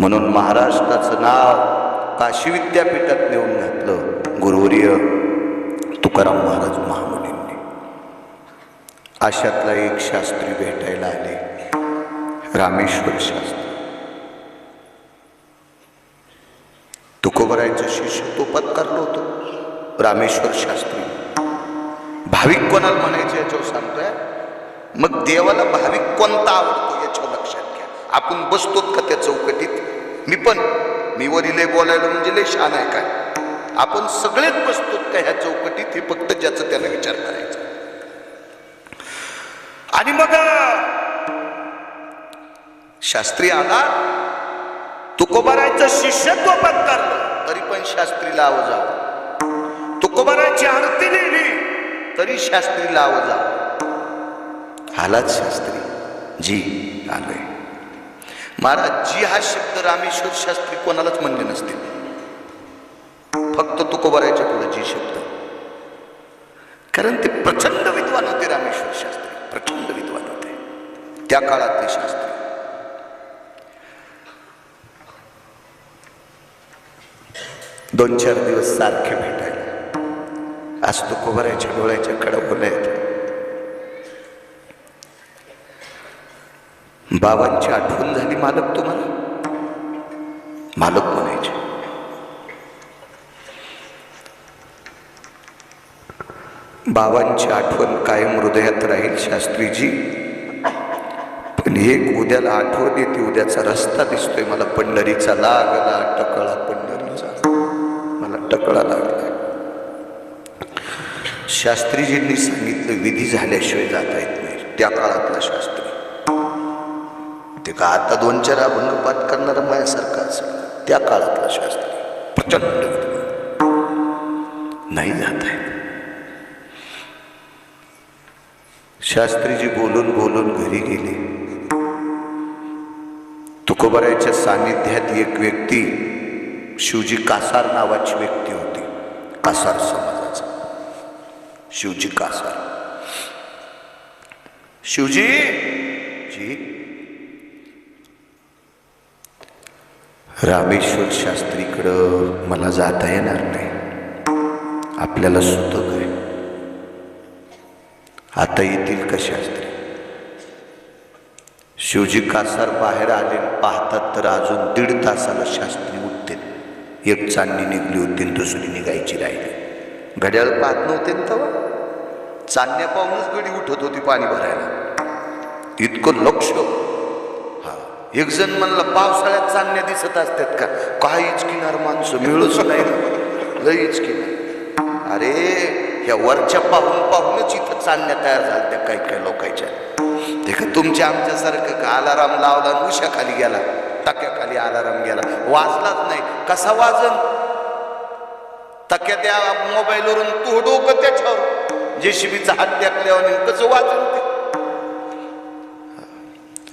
म्हणून महाराष्ट्राचं नाव काशी विद्यापीठात नेऊन घातलं गुरुवर्य तुकाराम महाराज महामुनींनी. अशातला एक शास्त्री भेटायला आले रामेश्वर शास्त्री. तुकोबरायचं शिष्य तो पत्कारलं होतं रामेश्वर शास्त्री भाविक कोणाला म्हणायचे याच्यावर सांगतोय? मग देवाला भाविक कोणता आवडतो याच्यावर लक्षात घ्या. आपण बसतोत का त्या चौकटीत? मी पण. मी वरील बोलायला म्हणजे लय शान आहे काय? आपण सगळेच बसतो का ह्या चौकटीत हे फक्त ज्याचं त्याला विचार करायचा. आणि मग शास्त्री आला. तुकोबारायचं शिष्यत्व पत्कारलं. तरी पण शास्त्रीला आवाज तुकोबारायची आरती लिहिली तरी शास्त्रीला आवाज आलाच शास्त्री. जी आलोय. महाराज जी हा शब्द रामेश्वर शास्त्री कोणालाच म्हणले नसते. फक्त तुकोबारायच्या पुढे जी शब्द. कारण ते प्रचंड विद्वान होते रामेश्वर शास्त्री प्रचंड विद्वान होते. त्या काळातले शास्त्री. दोन चार दिवस सारखे भेटायला. आज तुकोबारायच्या डोळ्याच्या कडवल्या आहेत. बाबांची आठवण झाली. मालक तुम्हाला? मालक म्हणायचे बाबांची आठवण कायम हृदयात राहील शास्त्रीजी. पण हे उद्याला आठवण येते उद्याचा रस्ता दिसतोय मला. पंढरीचा लागला टकळा पंढरीचा. मला टकळा लागला शास्त्रीजींनी सांगितलं विधी झाल्याशिवाय जाता येत नाही. त्या काळातला शास्त्र ते का आता दोन चार अभंगपात करणारा असेल त्या काळातला शास्त्री. प्रचंड. नाही जात आहे. शास्त्रीजी बोलून बोलून घरी गेले. तुकोबरायच्या सानिध्यात एक व्यक्ती शिवजी कासार नावाची व्यक्ती होती. कासार समाजाचा. शिवजी कासार. शिवजी! जी? रामेश्वर शास्त्रीकडं मला जाता येणार नाही. आपल्याला सुतक आहे. आता येतील का शास्त्री? शिवजी कासार बाहेर आले पाहतात तर अजून दीड तासाला शास्त्री उठते एक चांदणी निघली होती दुसरी निघायची राहिली. घड्याळ पाहत नव्हते ना तेव्हा चांदण्या पाहूनच गडी उठत होती पाणी भरायला. इतकं लक्ष एक जण म्हणला पावसाळ्यात चांदण्या दिसत असतात का? काय इचकिनार माणसं मिळूच नाही. ना. लई किनार. अरे ह्या वरच्या पाहून पाहूनच इथं चांदण्या तयार झाल्या त्या काही काही लोकांच्या. ते का तुमच्या आमच्यासारखं का अलाराम लावला आणि उशाखाली गेला टक्याखाली अलाराम गेला. वाजलाच नाही. कसा वाजन? टाक्या त्या मोबाईलवरून तो डोकं त्याच्यावर. जेसीबीचा हात टाकल्यावर कसं वाजन ते?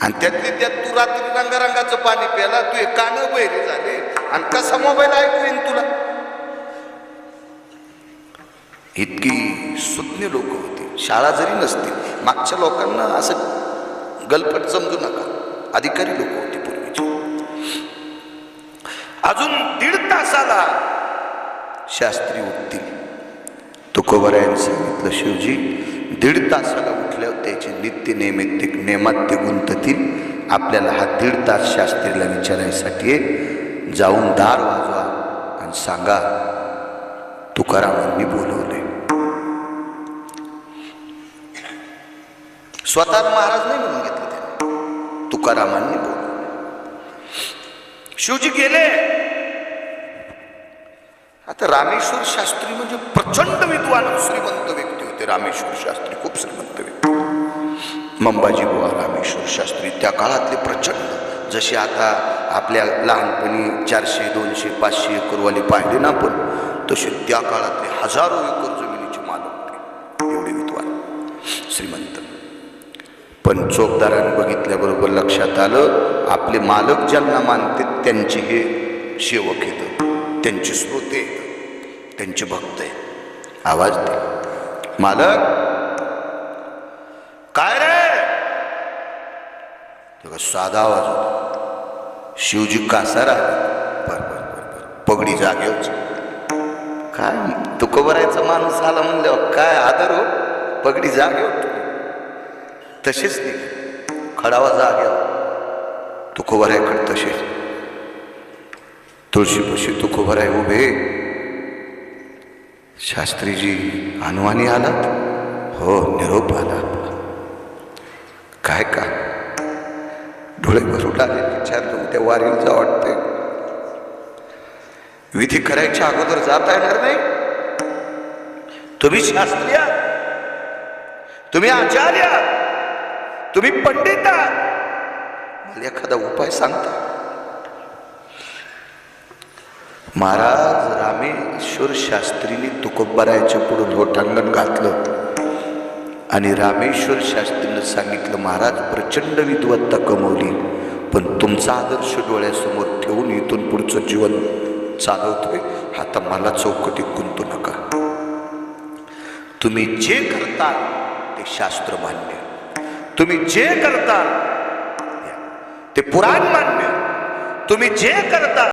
आणि त्यातली त्यात तू रात्री रंगारंगाचं पाणी प्याला तू एक कान बहिरे झाले. आणि कसा मोबाईल ऐकू येईन तुला? इतकी सुज्ञ लोक होती. शाळा जरी नसतील मागच्या लोकांना असं गलपट समजू नका. अधिकारी लोक होते पूर्वीचे. अजून दीड तासाला शास्त्री उठतील. तुकोबरायांनी सांगितलं शिवजी दीड तासाला उठल्यावर त्याचे नित्य नैमित्तिक नेमात ते गुंततील. आपल्याला हा दीड तास शास्त्रीला विचारायसाठी जाऊन दार वाजवा आणि सांगा तुकारामांनी बोलवले. स्वतः महाराज नाही म्हणून घेतलं त्याने. तुकारामांनी बोलवले. शिवजी गेले. आता रामेश्वर शास्त्री म्हणजे प्रचंड विद्वान श्रीमंत व्यक्ती. होते रामेश्वर शास्त्री खूप श्रीमंत व्यक्ती मंबाजी बुवा रामेश्वर शास्त्री त्या काळातले प्रचंड. जसे आता आपल्या लहानपणी चारशे दोनशे पाचशे एकरवाले पाहिले ना आपण तसे त्या काळातले हजारो एकर जमिनीचे मालक होते. एवढे विद्वान श्रीमंत. पण चोपदाराने बघितल्याबरोबर लक्षात आलं आपले मालक ज्यांना मानते त्यांचे हे सेवक येतं त्यांचे श्रोते त्यांचे भक्त आहेत. आवाज दे. मालक काय रे? तेव्हा साधा आवाज होता. शिवजी कासारा बर बर बर बर. पगडी जागेवच काय तुकोबरायचा माणूस आला म्हणल्यावर काय आदर हो? पगडी जागेव तसेच नाही खडावा जागेव तुकोबरायकडे तसेच तुळशीपशी तुकोबराय उभे. शास्त्रीजी अनुमानी आलात? हो निरोप आला. काय का? डोळे भरून आले विचारलं उद्या वारीला जा वाटते विधी करायच्या अगोदर जाता येणार नाही? तुम्ही शास्त्रीय? तुम्ही आचार्य? तुम्ही पंडित? मला एखादा उपाय सांगता? महाराज रामेश्वर शास्त्रीने तुकोबरायच्या पुढं लोटांगण घातलं. आणि रामेश्वर शास्त्रीनं सांगितलं महाराज प्रचंड विद्वत्ता कमवली पण तुमचा आदर्श डोळ्यासमोर ठेवून इथून पुढचं जीवन चालवतोय आता मला चौकटीत गुंतू नका. तुम्ही जे करता ते शास्त्र मान्य. तुम्ही जे करता ते पुराण मान्य. तुम्ही जे करता